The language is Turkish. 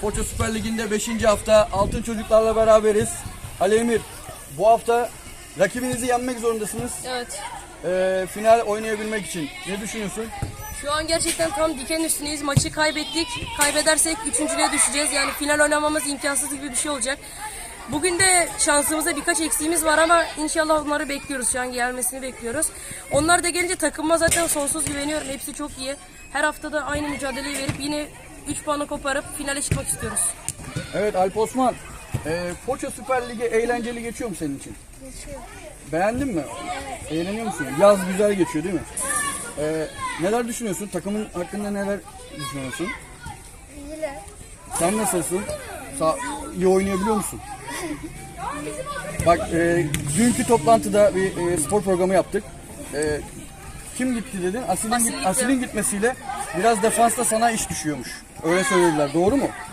Foça Süper Ligi'nde 5. hafta altın çocuklarla beraberiz. Ali Emir, bu hafta rakibinizi yenmek zorundasınız. Evet. Ee, final oynayabilmek için. Ne düşünüyorsun? Şu an gerçekten tam diken üstündeyiz. Maçı kaybettik. Kaybedersek üçüncülüğe düşeceğiz. Yani final oynamamız imkansız gibi bir şey olacak. Bugün de şansımıza birkaç eksiğimiz var ama inşallah onları bekliyoruz. Şu an gelmesini bekliyoruz. Onlar da gelince takımıma zaten sonsuz güveniyorum. Hepsi çok iyi. Her hafta da aynı mücadeleyi verip yine 3 puanı koparıp finale çıkmak istiyoruz. Evet Alp Osman, ee, Foça Süper Ligi eğlenceli geçiyor mu senin için? Geçiyor. Beğendin mi? Eğleniyor musun? Yaz güzel geçiyor değil mi? Ee, neler düşünüyorsun? Takımın hakkında neler düşünüyorsun? İyiler. Sen nasılsın? Sa iyi oynayabiliyor musun? Bak e, dünkü toplantıda bir e, spor programı yaptık. E, kim gitti dedin? Asil'in, Asil git- gitti. Asil'in gitmesiyle biraz defansta sana iş düşüyormuş. Öyle söylediler. Doğru mu?